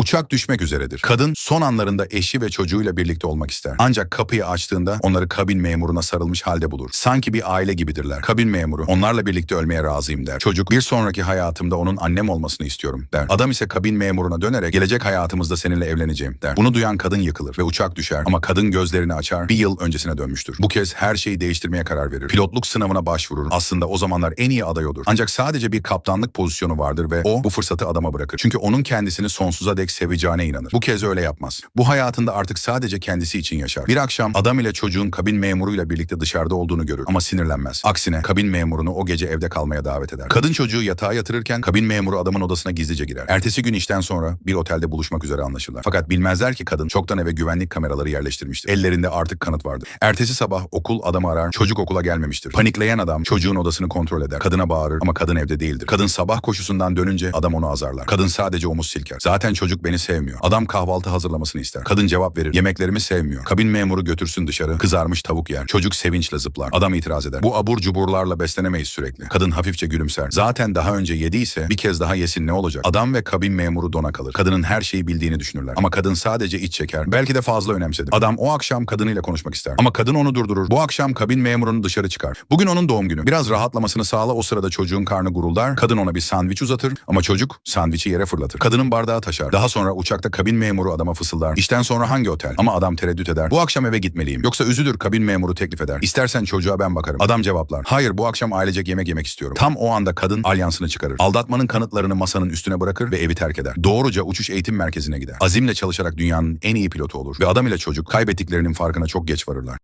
Uçak düşmek üzeredir. Kadın son anlarında eşi ve çocuğuyla birlikte olmak ister. Ancak kapıyı açtığında onları kabin memuruna sarılmış halde bulur. Sanki bir aile gibidirler. Kabin memuru onlarla birlikte ölmeye razıyım der. Çocuk bir sonraki hayatımda onun annem olmasını istiyorum der. Adam ise kabin memuruna dönerek gelecek hayatımızda seninle evleneceğim der. Bunu duyan kadın yıkılır ve uçak düşer ama kadın gözlerini açar bir yıl öncesine dönmüştür. Bu kez her şeyi değiştirmeye karar verir. Pilotluk sınavına başvurur. Aslında o zamanlar en iyi aday odur. Ancak sadece bir kaptanlık pozisyonu vardır ve o bu fırsatı adama bırakır. Çünkü onun kendisini sonsuza dek seveceğine inanır. Bu kez öyle yapmaz. Bu hayatında artık sadece kendisi için yaşar. Bir akşam adam ile çocuğun kabin memuruyla birlikte dışarıda olduğunu görür ama sinirlenmez. Aksine kabin memurunu o gece evde kalmaya davet eder. Kadın çocuğu yatağa yatırırken kabin memuru adamın odasına gizlice girer. Ertesi gün işten sonra bir otelde buluşmak üzere anlaşırlar. Fakat bilmezler ki kadın çoktan eve güvenlik kameraları yerleştirmiştir. Ellerinde artık kanıt vardır. Ertesi sabah okul adamı arar, çocuk okula gelmemiştir. Panikleyen adam çocuğun odasını kontrol eder. Kadına bağırır ama kadın evde değildir. Kadın sabah koşusundan dönünce adam onu azarlar. Kadın sadece omuz silker. Zaten çocuk beni sevmiyor. Adam kahvaltı hazırlamasını ister. Kadın cevap verir. Yemeklerimi sevmiyor. Kabin memuru götürsün dışarı. Kızarmış tavuk yer. Çocuk sevinçle zıplar. Adam itiraz eder. Bu abur cuburlarla beslenemeyiz sürekli. Kadın hafifçe gülümser. Zaten daha önce yediyse bir kez daha yesin ne olacak? Adam ve kabin memuru dona kalır. Kadının her şeyi bildiğini düşünürler. Ama kadın sadece iç çeker. Belki de fazla önemsedi. Adam o akşam kadınıyla konuşmak ister. Ama kadın onu durdurur. Bu akşam kabin memurunu dışarı çıkar. Bugün onun doğum günü. Biraz rahatlamasını sağla o sırada çocuğun karnı guruldar. Kadın ona bir sandviç uzatır ama çocuk sandviçi yere fırlatır. Kadının bardağı taşar. Daha sonra uçakta kabin memuru adama fısıldar. İşten sonra hangi otel? Ama adam tereddüt eder. Bu akşam eve gitmeliyim. Yoksa üzülür kabin memuru teklif eder. İstersen çocuğa ben bakarım. Adam cevaplar. Hayır bu akşam ailecek yemek yemek istiyorum. Tam o anda kadın alyansını çıkarır. Aldatmanın kanıtlarını masanın üstüne bırakır ve evi terk eder. Doğruca uçuş eğitim merkezine gider. Azimle çalışarak dünyanın en iyi pilotu olur. Ve adam ile çocuk kaybettiklerinin farkına çok geç varırlar.